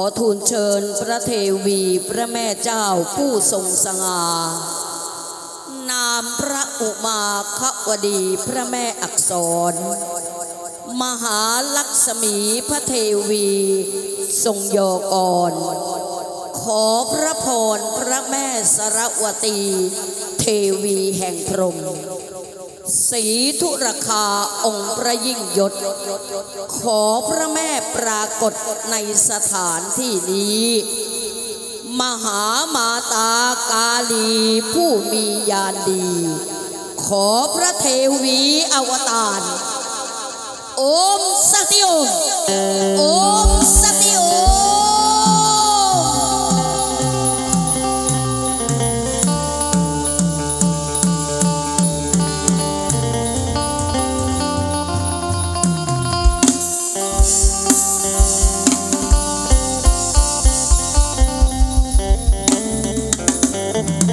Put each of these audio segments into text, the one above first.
อทูลเชิญพระเทวีพระแม่เจ้าผู้ทรงสง่านามพระอุมาควดีพระแม่อักษร มหาลักษมีพระเทวี ทรงโยกรขอพระพรพระแม่สรวตี เทวีแห่งพรหม สีธุรคาองค์พระยิ่งยศ ขอพระแม่ปรากฏในสถานที่นี้ มหามาตากาลีผู้มีญาณดี ขอพระเทวีอวตาร โอมสติโอ โ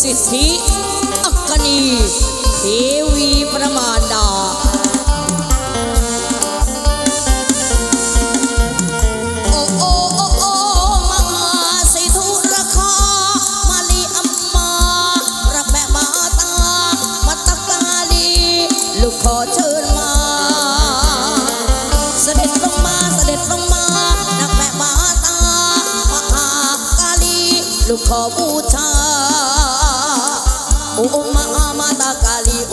สิทธิอัคนีเทวีประมาณดาขอเชิญมา เสด็จลงมาเสด็จลงมา นักแม่มาตามหากาลี ลูกขอบูชา โอมาอามาตาคาลีโอ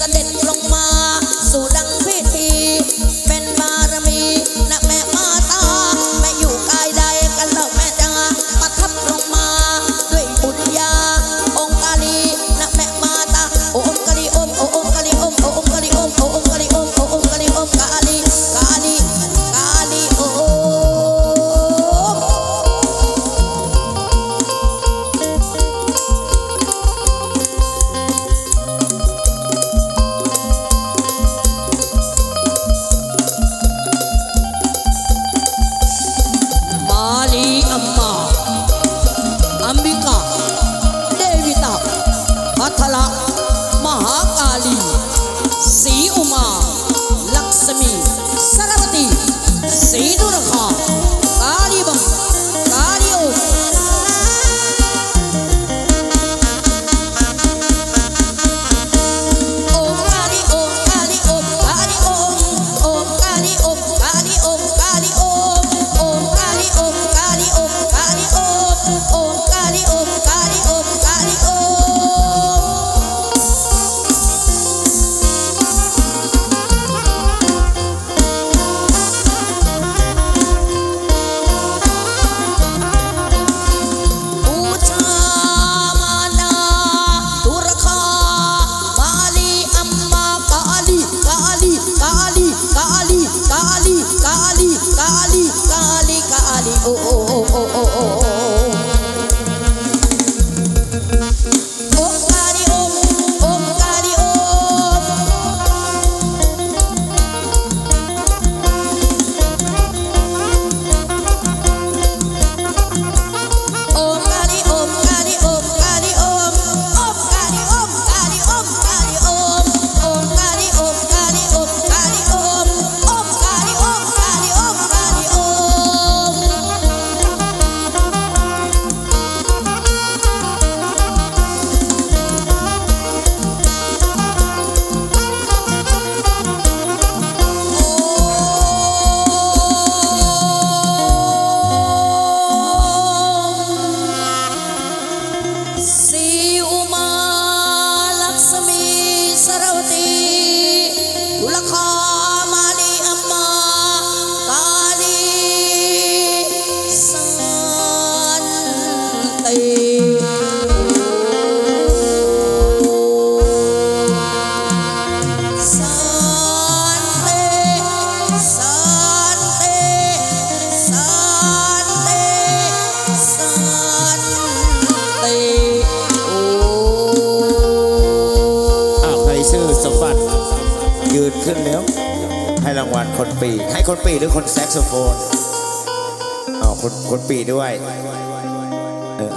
cosas de. นขึ้นแล้ว ให้รางวัลคนปี ให้คนปีหรือคนแซกโซโฟนอ้าคนคนปีด้วย